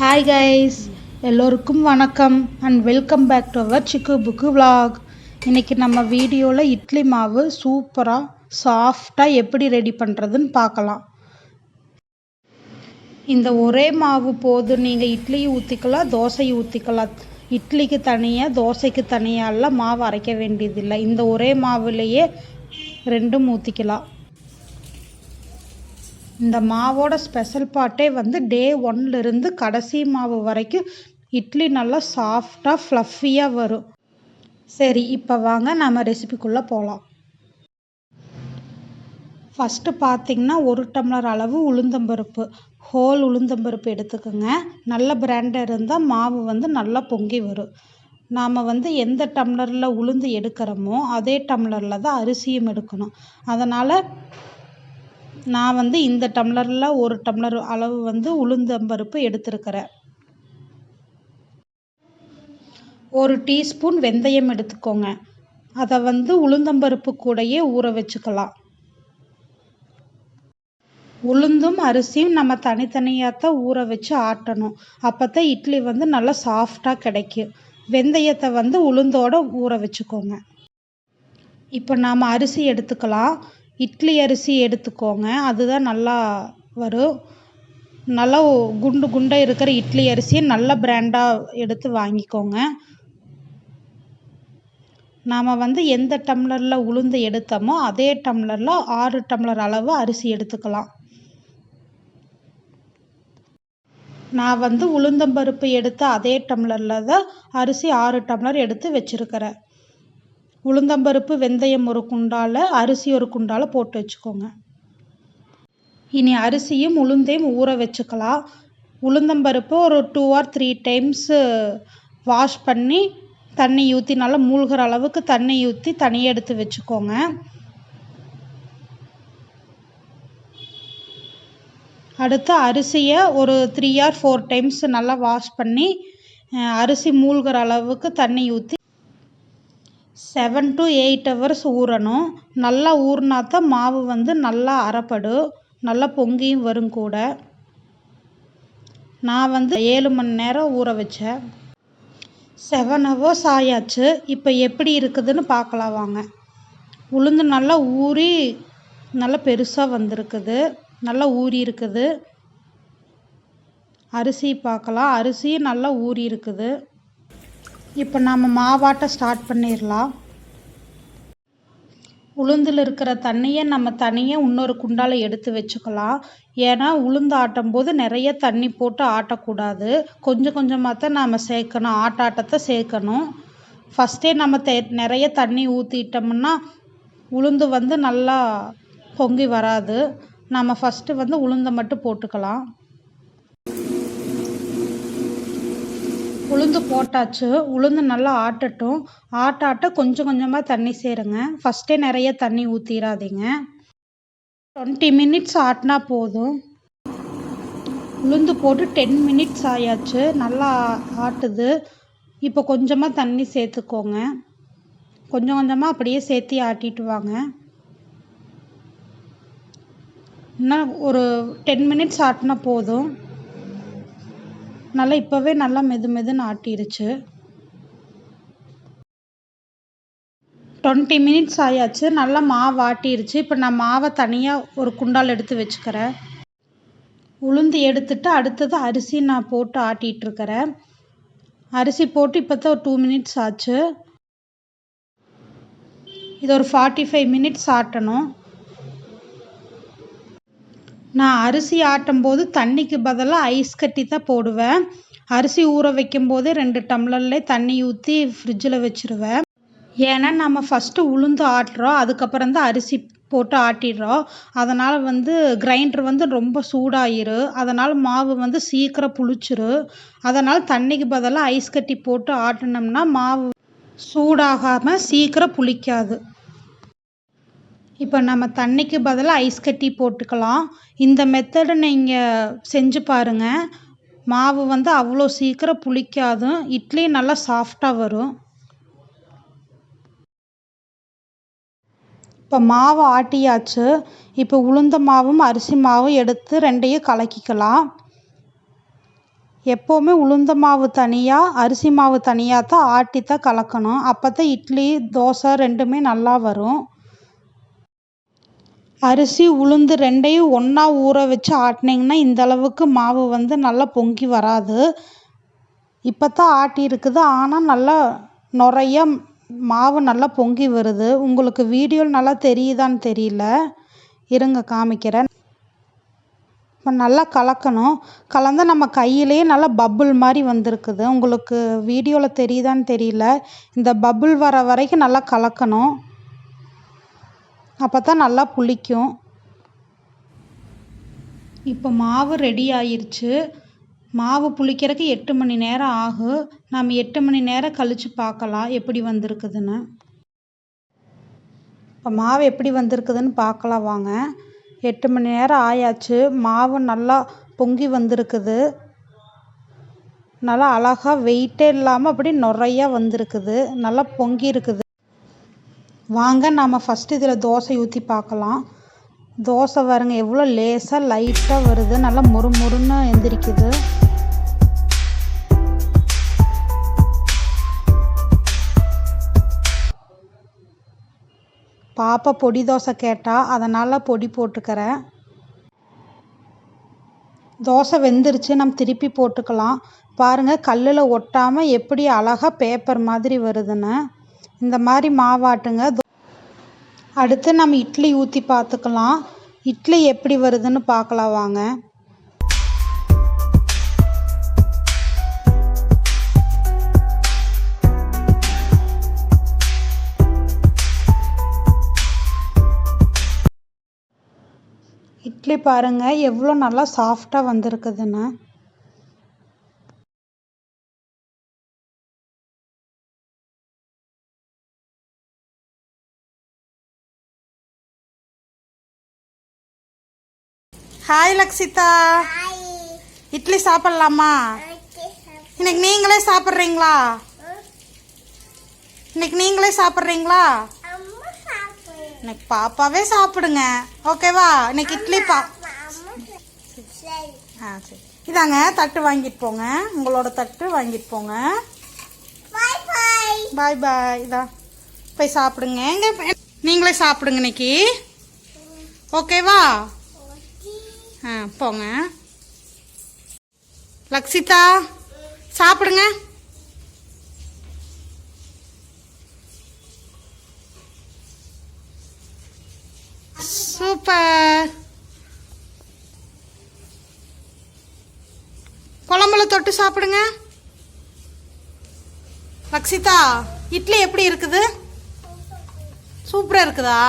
Hi guys எல்லோருக்கும் வணக்கம் and welcome back to our Chikku Bukku vlog இன்றைக்கி நம்ம வீடியோவில் இட்லி மாவு சூப்பராக சாஃப்டாக எப்படி ரெடி பண்ணுறதுன்னு பார்க்கலாம். இந்த ஒரே மாவு போதும் நீங்கள் இட்லியும் ஊற்றிக்கலாம் தோசையும் ஊற்றிக்கலாம் இட்லிக்கு தனியாக தோசைக்கு தனியாலாம் மாவு அரைக்க வேண்டியதில்லை. இந்த ஒரே மாவுலேயே ரெண்டும் ஊற்றிக்கலாம் இந்த மாவோட ஸ்பெஷல் பார்ட்டே வந்து டே ஒன்லேருந்து கடைசி மாவு வரைக்கும் இட்லி நல்லா சாஃப்டாக ஃப்ளஃபியாக வரும். சரி இப்போ வாங்க நம்ம ரெசிபிக்குள்ளே போகலாம் ஃபஸ்ட்டு பார்த்திங்கன்னா ஒரு டம்ளர் அளவு உளுந்தம்பருப்பு ஹோல் உளுந்தம்பருப்பு எடுத்துக்கோங்க. நல்ல பிராண்டாக இருந்தால் மாவு வந்து நல்லா பொங்கி வரும். நாம் வந்து எந்த டம்ளரில் உளுந்து எடுக்கிறோமோ அதே டம்ளரில் தான் அரிசியும் எடுக்கணும். அதனால் நான் வந்து இந்த டம்ளரில் ஒரு டம்ளர் அளவு வந்து உளுந்தம்பருப்பு எடுத்திருக்கிறேன். ஒரு டீஸ்பூன் வெந்தயம் எடுத்துக்கோங்க. அதை வந்து உளுந்தம்பருப்பு கூடயே ஊற வச்சுக்கலாம். உளுந்தும் அரிசியும் நம்ம தனித்தனியாக தான் ஊற வச்சு ஆட்டணும். அப்போ தான் இட்லி வந்து நல்லா சாஃப்டாக கிடைக்கும். வெந்தயத்தை வந்து உளுந்தோட ஊற வச்சுக்கோங்க. இப்போ நாம் அரிசி எடுத்துக்கலாம். இட்லி அரிசி எடுத்துக்கோங்க அதுதான் நல்லா வரும். நல்லா குண்டு குண்டாக இருக்கிற இட்லி அரிசியை நல்ல பிராண்டாக எடுத்து வாங்கிக்கோங்க. நாம் வந்து எந்த டம்ளரில் உளுந்து எடுத்தோமோ அதே டம்ளரில் ஆறு டம்ளர் அளவு அரிசி எடுத்துக்கலாம். நான் வந்து உளுந்தம்பருப்பு எடுத்த அதே டம்ளரில் தான் அரிசி ஆறு டம்ளர் எடுத்து வச்சுருக்கிறேன். உளுந்தம்பருப்பு வெந்தயம் ஒரு குண்டால் அரிசி ஒரு குண்டால் போட்டு வச்சுக்கோங்க. இனி அரிசியும் உளுந்தையும் ஊற வச்சுக்கலாம். உளுந்தம்பருப்பு ஒரு two or three times wash பண்ணி தண்ணி ஊற்றி நல்லா மூழ்கிற அளவுக்கு தண்ணி ஊற்றி தனியாக எடுத்து வச்சுக்கோங்க. அடுத்து அரிசியை ஒரு த்ரீ ஆர் ஃபோர் டைம்ஸ் நல்லா வாஷ் பண்ணி அரிசி மூழ்கிற அளவுக்கு தண்ணி ஊற்றி செவன் டு எயிட் ஹவர்ஸ் ஊறணும். நல்லா ஊறினா தான் மாவு வந்து நல்லா அரைப்படும் நல்லா பொங்கியும் வரும் கூட. நான் வந்து ஏழு மணி நேரம் ஊற வச்சேன். செவன் ஹவர்ஸ் ஆயாச்சு. இப்போ எப்படி இருக்குதுன்னு பார்க்கலாம் வாங்க. உளுந்து நல்லா ஊறி நல்லா பெருசாக வந்திருக்குது. நல்லா ஊறி இருக்குது. அரிசி பார்க்கலாம். அரிசியும் நல்லா ஊறி இருக்குது. இப்போ நாம் மாவாட்ட ஸ்டார்ட் பண்ணிடலாம் உளுந்தில் இருக்கிற தண்ணியை நம்ம தனியாக இன்னொரு குண்டால் எடுத்து வச்சுக்கலாம். ஏன்னா உளுந்து ஆட்டும் போது நிறைய தண்ணி போட்டு ஆட்டக்கூடாது. கொஞ்சம் கொஞ்சமாக தான் நாம் சேர்க்கணும். ஆட்டாட்டத்தை சேர்க்கணும். ஃபஸ்ட்டே நம்ம தே நிறைய தண்ணி ஊற்றிட்டோம்னா உளுந்து வந்து நல்லா பொங்கி வராது. நம்ம ஃபஸ்ட்டு வந்து உளுந்தை மட்டும் போட்டுக்கலாம். உளுந்து போட்டாச்சு. உளுந்து நல்லா ஆட்டட்டும். ஆட்ட ஆட்ட கொஞ்சம் கொஞ்சமாக தண்ணி சேருங்க. ஃபஸ்ட்டே நிறைய தண்ணி ஊற்றிடாதீங்க டுவெண்ட்டி மினிட்ஸ் ஆட்டினா போதும். உளுந்து போட்டு டென் மினிட்ஸ் ஆயாச்சு. நல்லா ஆட்டுது. இப்போ கொஞ்சமாக தண்ணி சேர்த்துக்கோங்க. கொஞ்சம் கொஞ்சமாக அப்படியே சேர்த்து ஆட்டிட்டு வாங்க. இன்னும் ஒரு டென் மினிட்ஸ் ஆட்டினா போதும். நல்லா இப்போவே நல்லா மெது மெதுன்னு ஆட்டிருச்சு. டுவெண்ட்டி மினிட்ஸ் ஆயாச்சு. நல்லா மாவு ஆட்டிருச்சு. இப்போ நான் மாவை தனியாக ஒரு குண்டால் எடுத்து வச்சுக்கிறேன். உளுந்து எடுத்துட்டு அடுத்தது அரிசி நான் போட்டு ஆட்டிகிட்ருக்கிறேன் அரிசி போட்டு இப்போ தான் ஒரு டூ மினிட்ஸ் ஆச்சு. இது ஒரு ஃபார்ட்டி ஃபைவ் மினிட்ஸ் ஆட்டணும். நான் அரிசி ஆட்டும் போது தண்ணிக்கு பதிலாக ஐஸ் கட்டி தான் போடுவேன். அரிசி ஊற வைக்கும் போதே ரெண்டு டம்ளர்லேயே தண்ணி ஊற்றி ஃப்ரிட்ஜில் வச்சுருவேன். ஏன்னா நம்ம ஃபஸ்ட்டு உளுந்து ஆட்டுறோம் அதுக்கப்புறம் தான் அரிசி போட்டு ஆட்டிடுறோம். அதனால் வந்து கிரைண்டர் வந்து ரொம்ப சூடாயிரும் அதனால் மாவு வந்து சீக்கிரம் புளிச்சிரு. அதனால் தண்ணிக்கு பதிலாக ஐஸ் கட்டி போட்டு ஆட்டினோம்னா மாவு சூடாகாமல் சீக்கிரம் புளிக்காது. இப்போ நம்ம தண்ணிக்கு பதிலாக ஐஸ் கட்டி போட்டுக்கலாம். இந்த மெத்தடை நீங்கள் செஞ்சு பாருங்கள் மாவு வந்து அவ்வளோ சீக்கிரம் புளிக்காது. இட்லி நல்லா சாஃப்டாக வரும். இப்போ மாவு ஆட்டியாச்சு. இப்போ உளுந்த மாவும் அரிசி மாவும் எடுத்து ரெண்டையும் கலக்கிக்கலாம். எப்போவுமே உளுந்த மாவு தனியாக அரிசி மாவு தனியாக தான் ஆட்டி தான் கலக்கணும். அப்போ தான் இட்லி தோசை ரெண்டுமே நல்லா வரும். அரிசி உளுந்து ரெண்டையும் ஒன்றா ஊற வச்சு ஆட்டினீங்கன்னா இந்த அளவுக்கு மாவு வந்து நல்லா பொங்கி வராது. இப்போ தான் ஆட்டி இருக்குது. ஆனால் நல்லா நுறைய மாவு நல்லா பொங்கி வருது. உங்களுக்கு வீடியோவில் நல்லா தெரியுதான்னு தெரியல. இருங்க காமிக்கிறேன். இப்போ நல்லா கலக்கணும். கலந்து நம்ம கையிலேயே நல்லா பப்புள் மாதிரி வந்திருக்குது. உங்களுக்கு வீடியோவில் தெரியுதான்னு தெரியல. இந்த பப்புள் வர வரைக்கும் நல்லா கலக்கணும். அப்போ தான் நல்லா புளிக்கும். இப்போ மாவு ரெடி ஆயிருச்சு. மாவு புளிக்கிறதுக்கு எட்டு மணி நேரம் ஆகும் நம்ம எட்டு மணி நேரம் கழித்து பார்க்கலாம் எப்படி வந்திருக்குதுன்னு. இப்போ மாவு எப்படி வந்திருக்குதுன்னு பார்க்கலாம் வாங்க. எட்டு மணி நேரம் ஆயாச்சு. மாவு நல்லா பொங்கி வந்திருக்குது. நல்லா அழகாக வெயிட்டே இல்லாமல் அப்படி நிறையா வந்திருக்குது. நல்லா பொங்கி இருக்குது. வாங்க நம்ம ஃபஸ்ட்டு இதில் தோசை ஊற்றி பார்க்கலாம். தோசை பாருங்க எவ்வளோ லேசாக லைட்டாக வருது. நல்லா மொறு மொறுன்னு எந்திரிக்குது. பாப்பா பொடி தோசை கேட்டால் அதனால் பொடி போட்டுக்கிறேன். தோசை வெந்துருச்சு நம்ம திருப்பி போட்டுக்கலாம். பாருங்கள் கல்லில் ஒட்டாமல் எப்படி அழகாக பேப்பர் மாதிரி வருதுன்னு. இந்த மாதிரி மாவாட்டுங்க. அடுத்து நம்ம இட்லி ஊற்றி பார்த்துக்கலாம் இட்லி எப்படி வருதுன்னு பார்க்கலாம் வாங்க. இட்லி பாருங்கள் எவ்வளோ நல்லா சாஃப்டாக வந்திருக்குதுன்னு. ஹாய் லக்ஷிதா இட்லி சாப்பிட்லாமா? இன்னைக்கு நீங்களே சாப்பிட்றீங்களா? இன்னைக்கு நீங்களே சாப்பிட்றீங்களா? இன்னைக்கு பாப்பாவே சாப்பிடுங்க. ஓகேவா? இன்னைக்கு இட்லி பா ஆ சரி. இதாங்க தட்டு வாங்கிட்டு போங்க. உங்களோட தட்டு வாங்கிட்டு போங்க. பாய் பாய் இதா போய் சாப்பிடுங்க. எங்க நீங்களே சாப்பிடுங்க இன்னைக்கு. ஓகேவா? போங்க. லக்ஷிதா சாப்பிடுங்க. சூப்பர். குழம்புல தொட்டு சாப்பிடுங்க. லக்ஷிதா இட்லி எப்படி இருக்குது? சூப்பராக இருக்குதா?